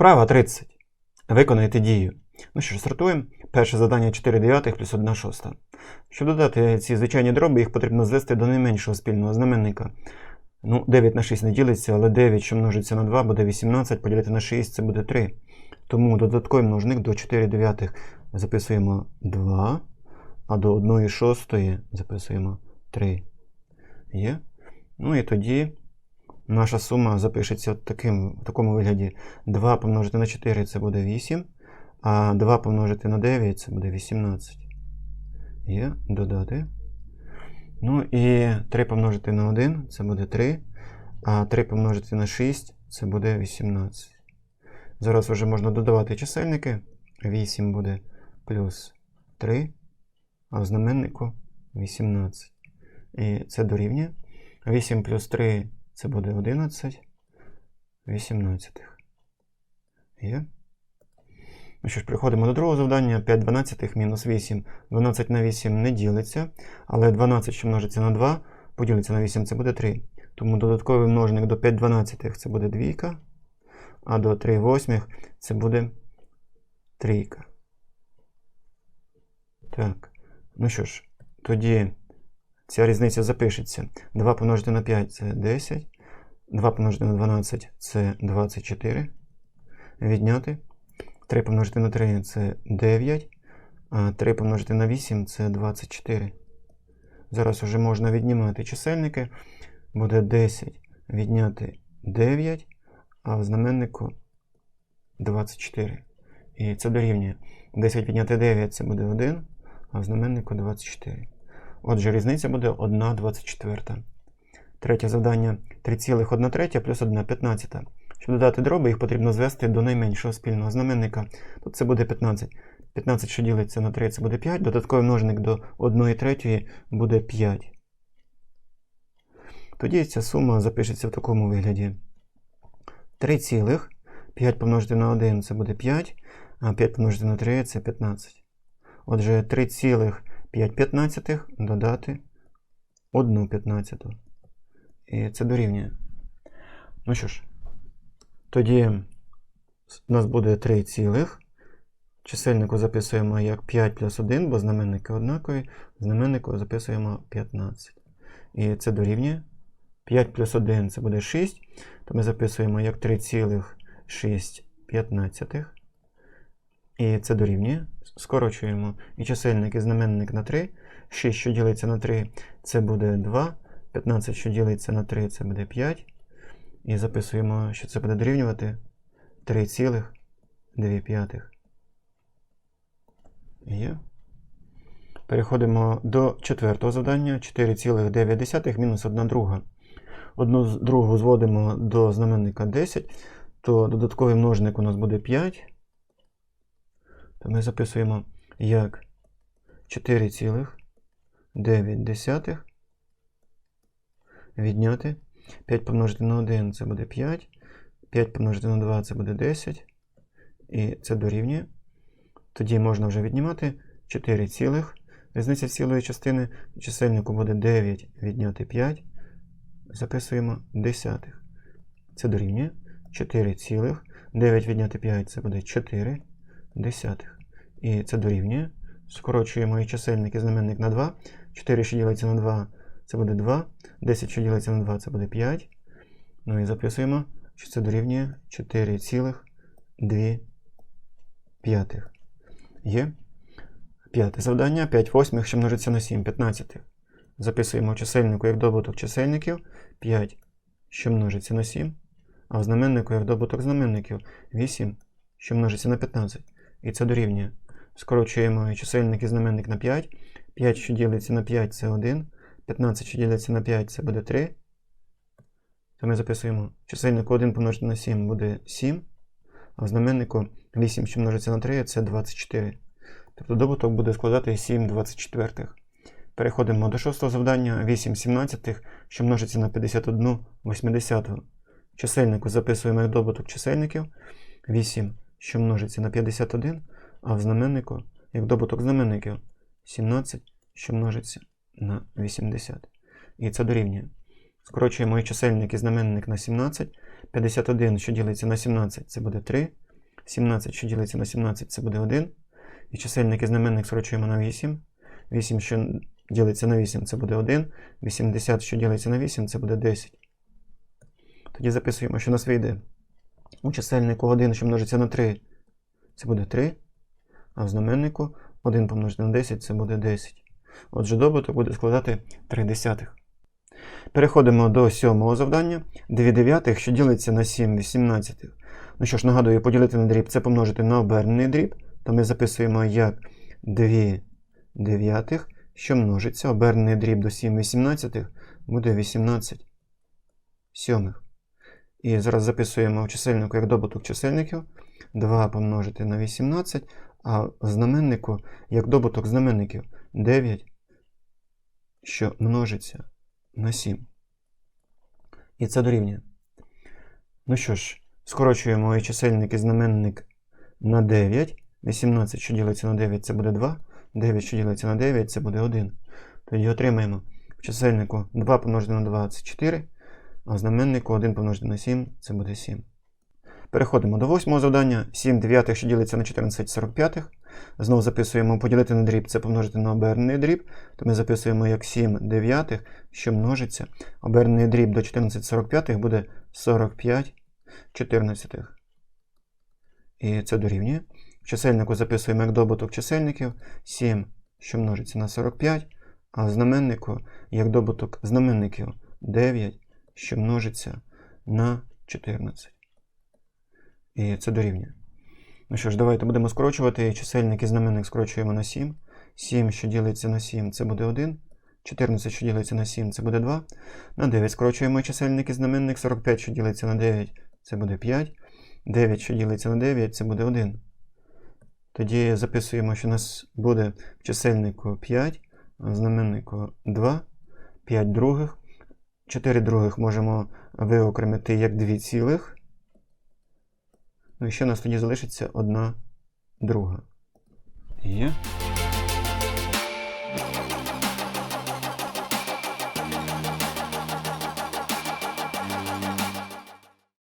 Вправа 30. Виконайте дію. Ну що ж, стартуємо. Перше завдання 4 дев'ятих плюс 1 шоста. Щоб додати ці звичайні дроби, їх потрібно звести до найменшого спільного знаменника. Ну, 9 на 6 не ділиться, але 9, що множиться на 2, буде 18, поділити на 6 це буде 3. Тому додатковий множник до 4 дев'ятих записуємо 2, а до 1 шостої записуємо 3. Є? Ну і тоді наша сума запишеться таким, в такому вигляді. 2 помножити на 4 це буде 8, а 2 помножити на 9 це буде 18. Є, додати. Ну і 3 помножити на 1 це буде 3, а 3 помножити на 6 це буде 18. Зараз вже можна додавати чисельники. 8 буде плюс 3, а в знаменнику 18. І це дорівнює. 8 плюс 3 це буде 11. 18. Є. Ну що ж, переходимо до другого завдання. 5 12 мінус 8. 12 на 8 не ділиться, але 12, що множиться на 2, поділиться на 8, це буде 3. Тому додатковий множник до 5 12 це буде двійка, а до 3 восьмих це буде трійка. Так. Ну що ж, тоді ця різниця запишеться. 2 помножити на 5 це 10. 2 помножити на 12 це 24. Відняти. 3 помножити на 3 це 9. А 3 помножити на 8 це 24. Зараз вже можна віднімати чисельники. Буде 10 відняти 9, а в знаменнику 24. І це дорівнює. 10 відняти 9 це буде 1, а в знаменнику 24. Отже, різниця буде 1 24. Третє завдання 3,1 третя плюс 1 15. Щоб додати дроби, їх потрібно звести до найменшого спільного знаменника. Тут це буде 15. 15, що ділиться на 3, це буде 5. Додатковий множник до 1 третьої буде 5. Тоді ця сума запишеться в такому вигляді. 3 цілих. 5 помножити на 1 це буде 5, а 5 помножити на 3 це 15. Отже, 3 цілих 5 п'ятнадцятих додати 1 п'ятнадцяту. І це дорівнює. Ну що ж, тоді у нас буде 3 цілих. Чисельнику записуємо як 5 плюс 1, бо знаменники однакові. Знаменнику записуємо 15. І це дорівнює. 5 плюс 1 це буде 6. То ми записуємо як 3,6 п'ятнадцятих. І це дорівнює. Скорочуємо і чисельник і знаменник на 3. 6, що ділиться на 3, це буде 2. 15, що ділиться на 3, це буде 5. І записуємо, що це буде дорівнювати 3,2. Є. Переходимо до четвертого завдання. 4,9 мінус 1 друга. Одну другу зводимо до знаменника 10, то додатковий множник у нас буде 5. То ми записуємо як 4,9 відняти. 5 помножити на 1 це буде 5. 5 помножити на 2 це буде 10. І це дорівнює. Тоді можна вже віднімати 4 цілих. Різниця цілої частини чисельнику буде 9 відняти 5. Записуємо десятих. Це дорівнює 4 цілих. 9 відняти 5 це буде 4 десятих. І це дорівнює. Скорочуємо і чисельник і знаменник на 2. 4, що ділиться на 2, це буде 2. 10, що ділиться на 2, це буде 5. Ну і записуємо, що це дорівнює 4,2 п'ятих. Є. П'яте завдання. 5 восьмих, що множиться на 7 п'ятнадцятих. Записуємо в чисельнику як добуток чисельників 5, що множиться на 7, а в знаменнику як добуток знаменників 8, що множиться на 15. І це дорівнює. Скорочуємо чисельник і знаменник на 5. 5, що ділиться на 5, це 1. 15, що ділиться на 5, це буде 3. То ми записуємо чисельник 1 помножити на 7 буде 7. А в знаменнику 8, що множиться на 3, це 24. Тобто добуток буде складати 7 24. Переходимо до шостого завдання. 8 17, що множиться на 51 80. Чисельнику записуємо як добуток чисельників. 8, що множиться на 51, а в знаменнику як добуток знаменників 17, що множиться на 80. І це дорівнює. Скорочуємо і чисельник і знаменник на 17. 51, що ділиться на 17, це буде 3. 17, що ділиться на 17, це буде 1. І чисельник і знаменник скорочуємо на 8. 8, що ділиться на 8, це буде 1. 80, що ділиться на 8, це буде 10. Тоді записуємо, що у нас вийде у чисельнику 1, що множиться на 3, це буде 3. А в знаменнику 1 помножити на 10 це буде 10. Отже, добуток буде складати 3 десятих. Переходимо до сьомого завдання. 2 дев'ятих, що ділиться на 7 вісімнадцятих. Ну що ж, нагадую, поділити на дріб це помножити на обернений дріб. То ми записуємо як 2 дев'ятих, що множиться. Обернений дріб до 7 вісімнадцятих буде 18 сьомих. І зараз записуємо в чисельнику як добуток чисельників. 2 помножити на 18, а в знаменнику як добуток знаменників 9, що множиться на 7. І це дорівнює. Ну що ж, скорочуємо і чисельник і знаменник на 9. 18, що ділиться на 9, це буде 2. 9, що ділиться на 9, це буде 1. Тоді отримаємо в чисельнику 2 помножити на 2 це 4, а в знаменнику 1 помножити на 7 це буде 7. Переходимо до восьмого завдання. 7 дев'ятих, що ділиться на 14 45. Знову записуємо поділити на дріб, це помножити на обернений дріб. То ми записуємо як 7 дев'ятих, що множиться. Обернений дріб до 14 45 буде 45 чотирнадцятих. І це дорівнює. В чисельнику записуємо як добуток чисельників 7, що множиться на 45, а в знаменнику як добуток знаменників 9, що множиться на 14. І це дорівнює. Ну що ж, давайте будемо скорочувати. Чисельник і знаменник скорочуємо на 7. 7, що ділиться на 7, це буде 1. 14, що ділиться на 7, це буде 2. На 9 скорочуємо чисельник і знаменник. 45, що ділиться на 9, це буде 5. 9, що ділиться на 9, це буде 1. Тоді записуємо, що у нас буде в чисельнику 5, а в знаменнику 2, 5 других. 4 других можемо виокремити як 2 цілих. Ну і ще у нас тоді залишиться одна друга. Є.